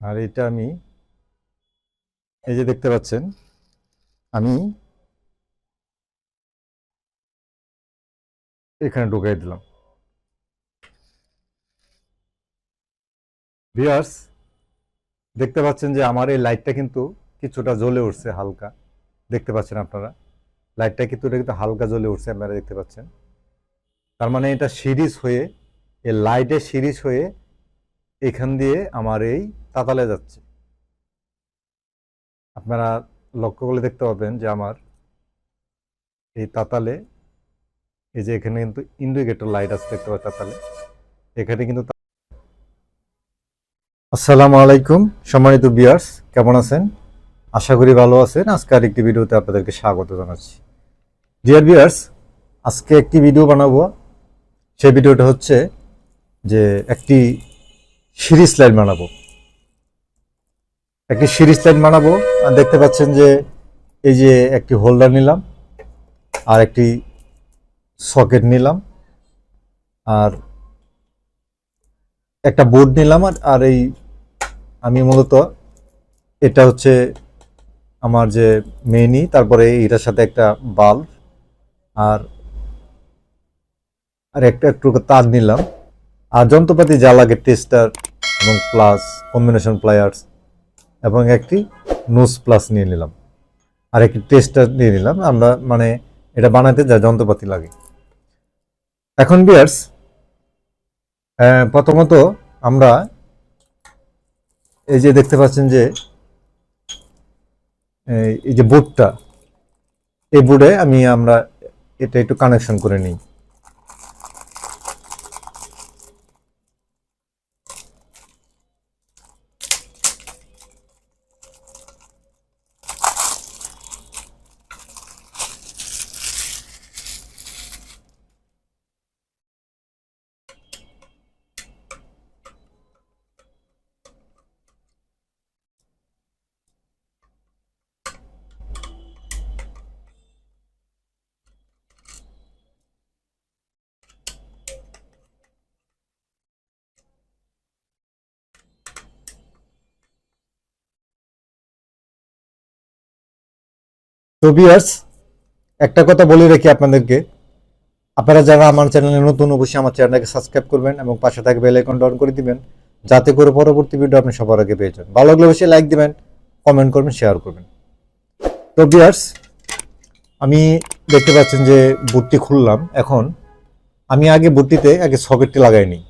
আর এটা আমি, এই যে দেখতে পাচ্ছেন, আমি এখানে ঢুকাই দিলাম। ভিউয়ার্স, দেখতে পাচ্ছেন যে আমার এই লাইটটা কিন্তু কিছুটা জ্বলে উঠছে হালকা। দেখতে পাচ্ছেন আপনারা? লাইটটা কিন্তু, এটা কিন্তু হালকা জ্বলে উঠছে, আপনারা দেখতে পাচ্ছেন। তার মানে এটা সিরিজ হয়ে, এই লাইটের সিরিজ হয়ে এখান দিয়ে আমার এই তাতালে যাচ্ছে। আপনারা লক্ষ্য করলে দেখতে পাবেন যে আমার এই তাতালে, এই যে এখানে কিন্তু ইন্ডিকেটর লাইট আছে দেখতে পাচ্ছেন তাতালে, এখানে কিন্তু আসসালামু আলাইকুম, সম্মানিত বিয়ার্স কেমন আছেন? আশা করি ভালো আছেন। আজকে আরেকটি ভিডিওতে আপনাদেরকে স্বাগত জানাচ্ছি। ডিয়ার বিয়ার্স আজকে একটি ভিডিও বানাবো। সেই ভিডিওটা হচ্ছে যে একটি সিরিজ লাইন বানাবো। একটি সিরিজ লাইন বানাবো, আর দেখতে পাচ্ছেন যে এই যে একটি হোল্ডার নিলাম, আর একটি সকেট নিলাম, আর একটা বোর্ড নিলাম, আর আর এই আমি মূলত এটা হচ্ছে আমার যে মেনি তারপরে এটার সাথে একটা বাল্ব, আর আর একটা একটু তার নিলাম। আর যন্ত্রপাতি যা লাগে টেস্টার এবং প্লাস কম্বিনেশন প্লায়ার্স এবং একটি নোজ প্লাস নিয়ে নিলাম। আর একটি টেস্টার নিয়ে নিলাম। আমরা মানে এটা বানাতে যা যন্ত্রপাতি লাগে। এখন বিয়ার্স প্রথমত আমরা এই যে দেখতে পাচ্ছেন যে, এই- যে বোর্ডটা এই বোর্ডে আমি আমরা এটা একটু কানেকশন করে নিই। তো বিয়ার্স একটা কথা বলে রাখি আপনাদেরকে, আপনারা যারা আমার চ্যানেলে নতুন, অবশ্যই আমার চ্যানেলকে সাবস্ক্রাইব করবেন এবং পাশে থাকা বেল আইকনটা করে দিবেন, যাতে করে পরবর্তী ভিডিও আপনি সবার আগে পেয়ে যান ভালো লাগলে অবশ্যই লাইক দিবেন কমেন্ট করবেন শেয়ার করবেন। তো বিয়ার্স আমি দেখতে পাচ্ছেন যে বুটটি খুললাম। এখন, আমি আগে বুটটিতে আগে সকেটটি লাগাই নিই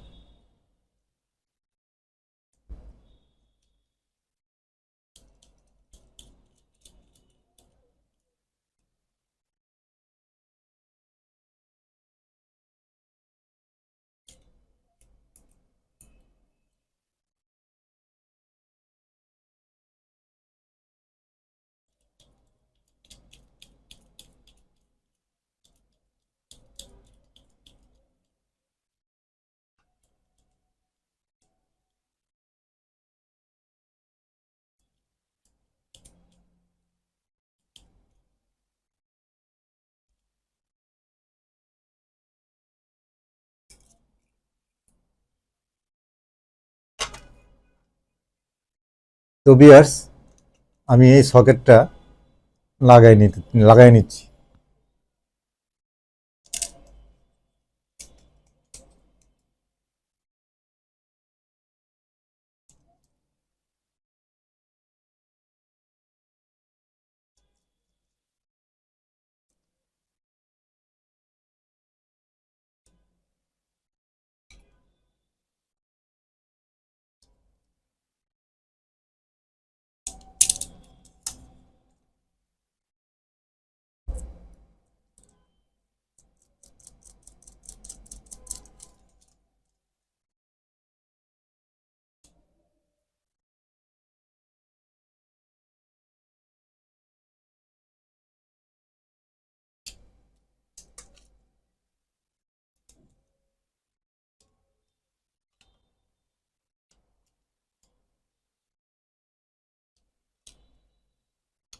তো আমি এই সকেটটা লাগাই নিতে লাগাই নিচ্ছি।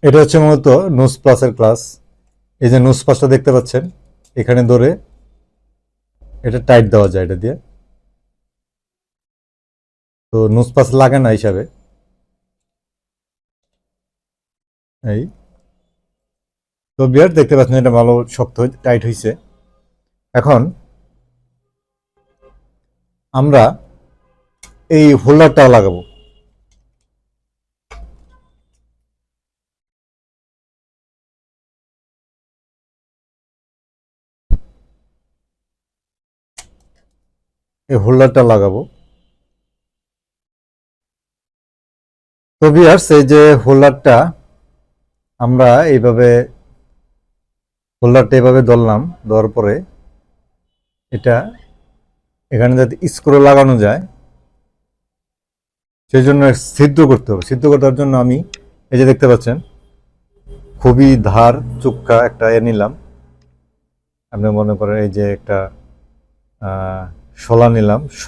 এটা হচ্ছে মূলত নোস প্লাসের ক্লাস। এই যে নোস প্লাসটা দেখতে পাচ্ছেন, এখানে ধরে এটা টাইট দেওয়া যায় এটা দিয়ে। তো নোস প্লাস লাগে না হিসাবে। এই। তো বিয়ার, দেখতে পাচ্ছেন এটা ভালো শক্ত টাইট হয়েছে এখন আমরা এই হোল্ডারটাও লাগাবো। হোল্ডারটা লাগাবো। তো বিয়ার্স এই যে হোল্ডারটা আমরা এইভাবে, হোল্ডারটা এইভাবে ধরলাম দেওয়ার পরে এটা এখানে যাতে স্ক্রো লাগানো যায় সেই জন্য সিদ্ধ করতে হবে। সিদ্ধ করার জন্য আমি এই যে দেখতে পাচ্ছেন, খুবই ধার চুক্কা একটা এ নিলাম। আপনি মনে করেন এই যে একটা শলা নিলাম শ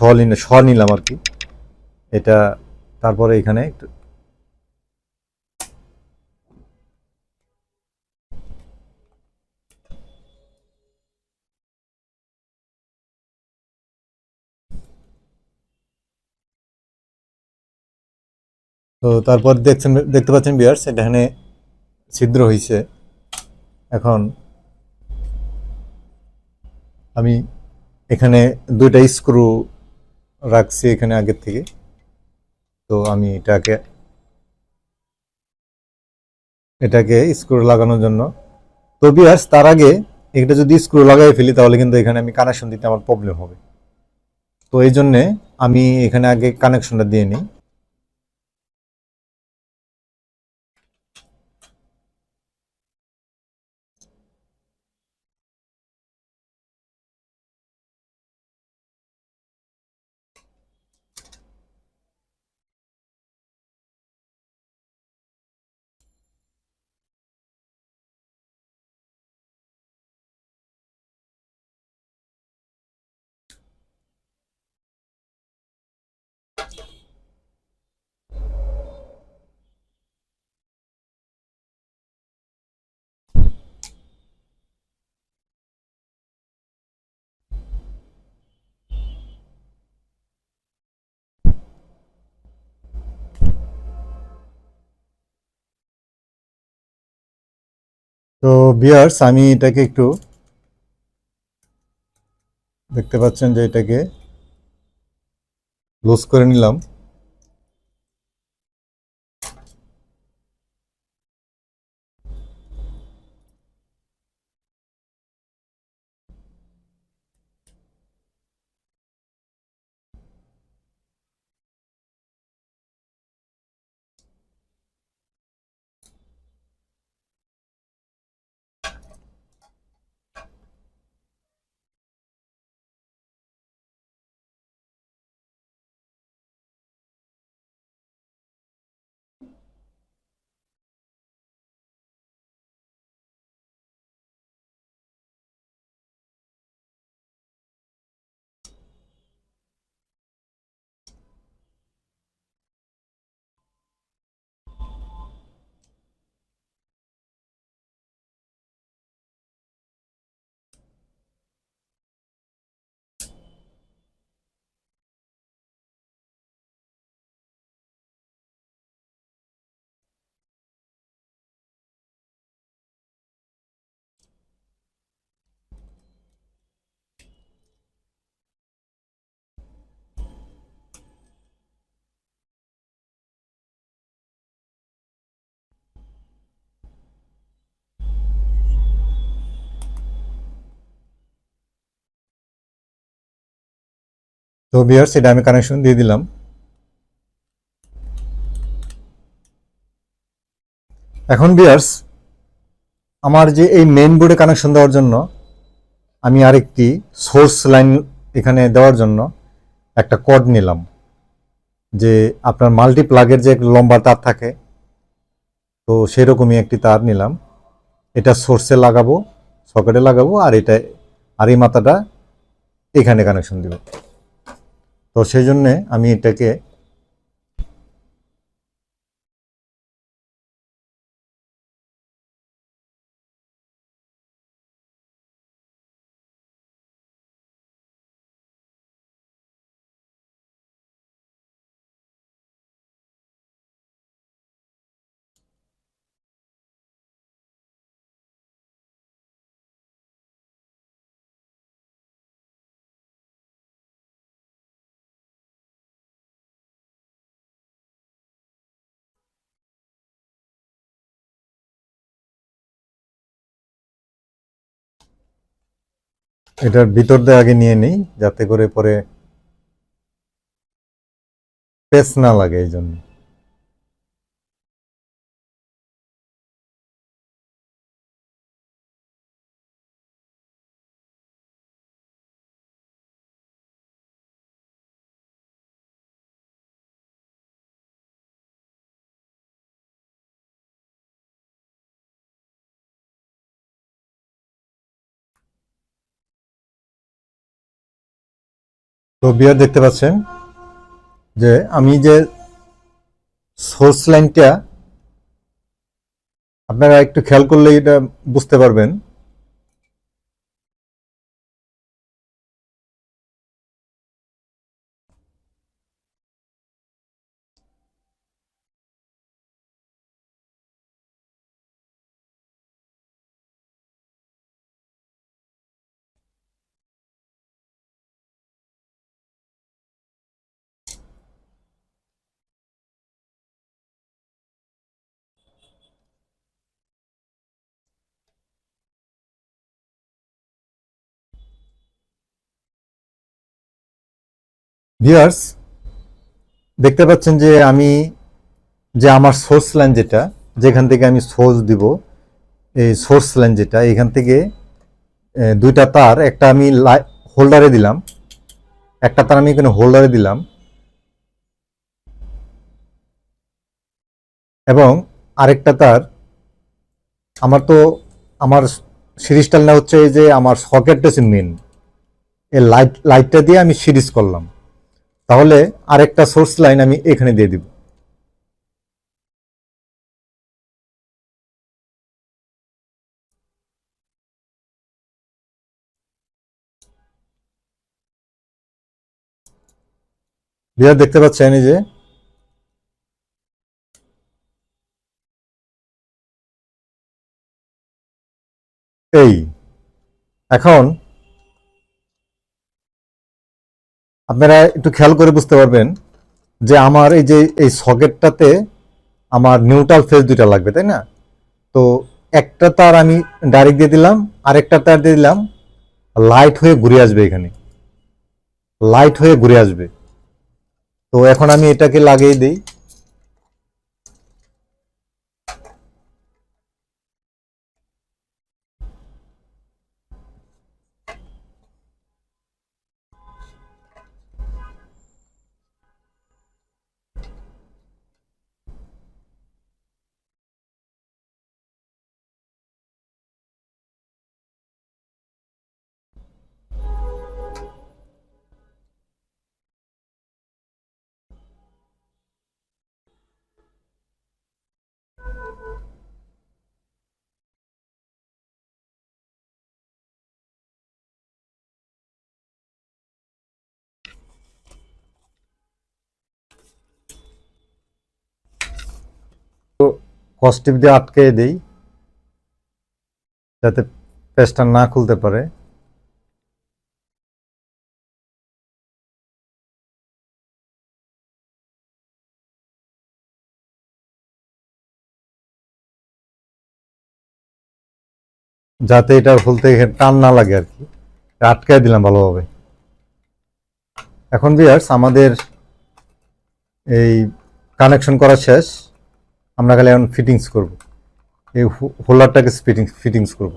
নিলাম আর কি। এটা তারপরে এখানে একটু তো তারপর দেখছেন দেখতে পাচ্ছেন বিয়ার্স এটা এখানে ছিদ্র হয়েছে এখন আমি এখানে দুইটা স্ক্রু রাখছি এখানে আগের থেকে। তো আমি এটাকে এটাকে স্ক্রু লাগানোর জন্য। তো বিয়ার্স তার আগে এটা যদি স্ক্রু লাগাই ফেলি, তাহলে কিন্তু এখানে আমি কানেকশন দিতে আমার প্রবলেম হবে। তো এই জন্যে আমি এখানে আগে কানেকশনটা দিয়ে নিই। তো বিয়ার্স আমি এটাকে একটু দেখতে পাচ্ছেন যে এটাকে লুজ করে নিলাম। তো বিয়ার্স এটা আমি কানেকশন দিয়ে দিলাম। এখন বিয়ার্স আমার যে এই মেন বোর্ডে কানেকশন দেওয়ার জন্য, আমি আরেকটি সোর্স লাইন এখানে দেওয়ার জন্য একটা কড নিলাম, যে আপনার মাল্টি প্লাগের যে লম্বা তার থাকে, তো সেরকমই একটি তার নিলাম। এটা সোর্সে লাগাবো সকেটে লাগাবো, আর এটা, আর এই মাথাটা এখানে কানেকশন দিব। তো সেই জন্যে আমি এটাকে এটার ভিতর দিয়ে আগে নিয়ে নিই যাতে করে পরে পেস না লাগে এই জন্য তো বিয়ার দেখতে পাচ্ছেন যে আমি যে সোর্স লাইনটা আপনারা একটু খেয়াল করলে এটা বুঝতে পারবেন। ভিউয়ার্স দেখতে পাচ্ছেন যে আমি যে আমার সোর্স লাইন যেটা, যেখান থেকে আমি সোর্স দিব, এই সোর্স লাইন যেটা, এখান থেকে দুইটা তার, একটা আমি হোল্ডারে দিলাম, একটা তার আমি এখানে হোল্ডারে দিলাম, এবং আরেকটা তার, আমার তো, আমার সিরিজটা না হচ্ছে এই যে আমার সকেটটা হচ্ছে মেন এই লাইট লাইটটা দিয়ে আমি সিরিজ করলাম। তাহলে আরেকটা সোর্স লাইন আমি এখানে দিয়ে দিব। বিহার দেখতে পাচ্ছেন যে এই। এখন আপনারা একটু খেয়াল করে বুঝতে পারবেন যে আমার এই যে, এই সকেটটাতে আমার নিউট্রাল ফেজ দুইটা লাগবে, তাই না? তো একটা তার আমি ডাইরেক্ট দিয়ে দিলাম, আরেকটা তার দিয়ে দিলাম লাইট হয়ে ঘুরে আসবে এখানে। লাইট হয়ে ঘুরে আসবে। তো এখন আমি এটাকে লাগিয়ে দিই। কস্টিপ দিয়ে আটকে দিই, যাতে পেস্টটা না খুলতে পারে। যাতে এটা খুলতে টান না লাগে আর কি। আটকায় দিলাম ভালোভাবে। এখন বিয়ার্স আমাদের এই কানেকশন করা শেষ। আমরা খালি এখন ফিটিংস করব। এই হোলারটাকে ফিটিংস ফিটিংস করব।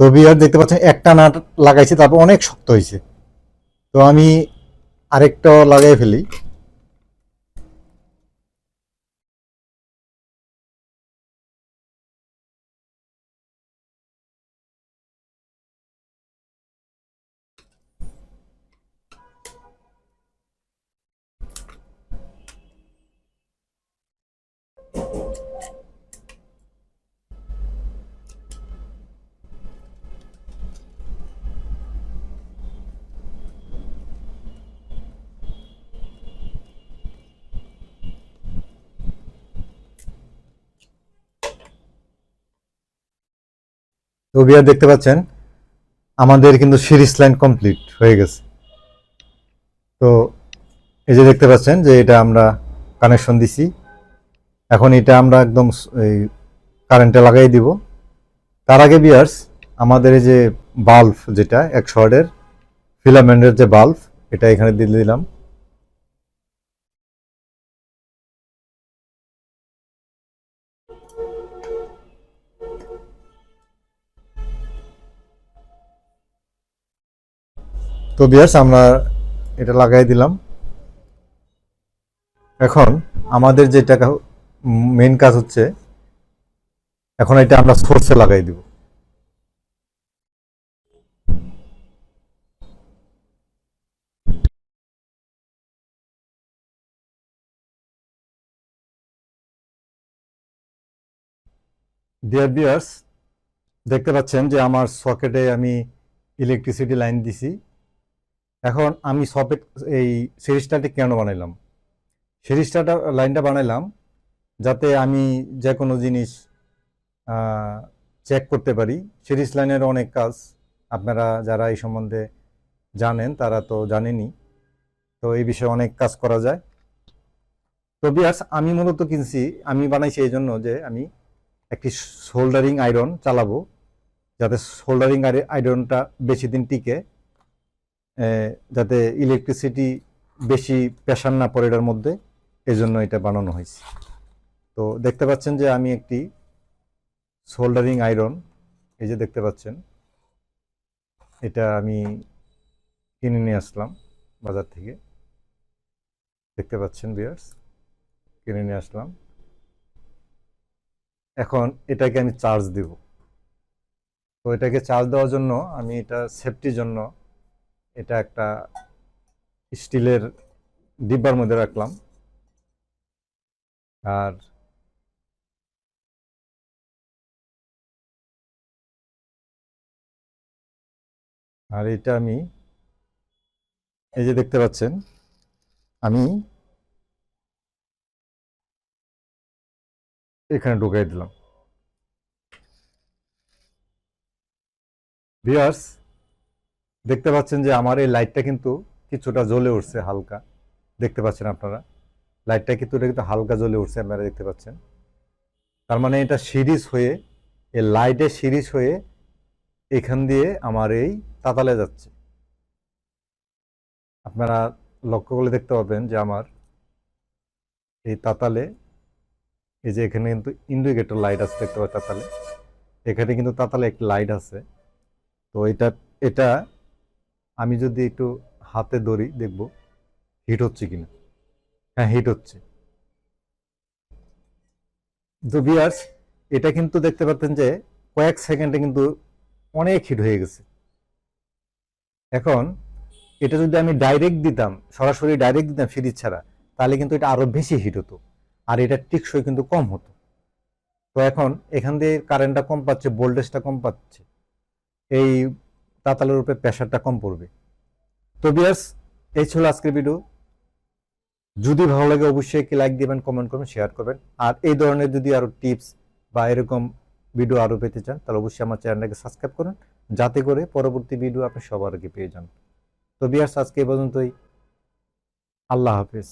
তো বিয়ার দেখতে পাচ্ছেন, একটা নাট লাগাইছে, তারপর অনেক শক্ত হয়েছে তো আমি আরেকটা লাগাই ফেলি। তো বিয়ার দেখতে পাচ্ছেন, আমাদের কিন্তু সিরিজ লাইন কমপ্লিট হয়ে গেছে। তো এই যে দেখতে পাচ্ছেন যে এটা আমরা কানেকশন দিছি। এখন এটা আমরা একদম এই কারেন্টে লাগাই দিব। তার আগে বিয়ার্স আমাদের এই যে বাল্ব যেটা, এক শর্টের, ফিলামেন্টের যে বাল্ব, এটা এখানে দিয়ে দিলাম। তো বিয়ার্স, আমরা এটা লাগাই দিলাম। এখন আমাদের যেটা মেন কাজ হচ্ছে, এখন এটা আমরা সোর্সে লাগাই দিব। ডিয়ার বিয়ার্স দেখতে পাচ্ছেন যে আমার সকেটে আমি ইলেকট্রিসিটি লাইন দিছি। এখন আমি সকেট এই সিরিজটাটি কেন বানাইলাম? সিরিজটা লাইনটা বানাইলাম যাতে আমি যে কোনো জিনিস চেক করতে পারি। সিরিজ লাইনের অনেক কাজ আপনারা যারা এই সম্বন্ধে জানেন তারা তো জানেনই। তো এই বিষয়ে অনেক কাজ করা যায়। তো বিয়ার্স আমি মূলত কিনছি, আমি বানাইছি এই জন্য যে আমি একটি সোল্ডারিং আয়রন চালাবো। যাতে সোল্ডারিং আয়রনটা বেশি দিন টিকে। যাতে ইলেকট্রিসিটি বেশি প্রেশার না পড়ে এটার মধ্যে, এজন্য এটা বানানো হয়েছে। তো দেখতে পাচ্ছেন যে আমি একটি সোল্ডারিং আয়রন এই যে দেখতে পাচ্ছেন, এটা আমি কিনে নিয়ে আসলাম বাজার থেকে। দেখতে পাচ্ছেন বিয়ার্স কিনে নিয়ে আসলাম। এখন এটাকে আমি চার্জ দেব। তো এটাকে চার্জ দেওয়ার জন্য আমি এটা সেফটির জন্য এটা একটা স্টিলের ডিব্বার মধ্যে রাখলাম। আর আর এটা আমি, এই যে দেখতে পাচ্ছেন, আমি এখানে ঢুকাই দিলাম। দেখতে পাচ্ছেন যে আমার এই লাইটটা কিন্তু কিছুটা জ্বলে উঠছে হালকা। দেখতে পাচ্ছেন আপনারা? লাইটটা কিন্তু, এটা কিন্তু হালকা জ্বলে উঠছে, আপনারা দেখতে পাচ্ছেন। তার মানে এটা সিরিজ হয়ে, এই লাইটের সিরিজ হয়ে এখান দিয়ে আমার এই তাতালে যাচ্ছে। আপনারা লক্ষ্য করলে দেখতে পাবেন যে আমার এই তাতালে, এই যে এখানে কিন্তু ইন্ডিকেটর লাইট আছে, দেখতে পাচ্ছেন তাতালে। এখানে কিন্তু তাতালে একটি লাইট আছে। তো এটা এটা আমি যদি একটু হাতে ধরি, দেখব হিট হচ্ছে কিনা। হ্যাঁ হিট হচ্ছে। তো বিয়ার্স এটা কিন্তু দেখতে পাচ্ছেন যে কয়েক সেকেন্ডে কিন্তু অনেক হিট হয়ে গেছে। এখন এটা যদি আমি ডাইরেক্ট দিতাম, সরাসরি ডাইরেক্ট দিতাম ফ্রিজ ছাড়া, তাহলে কিন্তু এটা আরও বেশি হিট হতো। আর এটা টিকসই কিন্তু কম হতো। তো এখন এখান দিয়ে কারেন্টটা কম পাচ্ছে ভোল্টেজটা কম পাচ্ছে। এই তাতালের উপরে প্রেশারটা কম পড়বে। তো বিয়ার্স এই ছিল আজকের ভিডিও। যদি ভালো লাগে অবশ্যই একটি লাইক দিবেন, কমেন্ট করবেন, শেয়ার করবেন। আর এই ধরনের যদি আরও টিপস বা এরকম ভিডিও আরও পেতে চান, তাহলে অবশ্যই আমার চ্যানেলটাকে সাবস্ক্রাইব করুন, যাতে করে পরবর্তী ভিডিও আপনি সবার আগে পেয়ে যান। তো বিয়ার্স আজকে এই পর্যন্তই। আল্লাহ হাফিজ।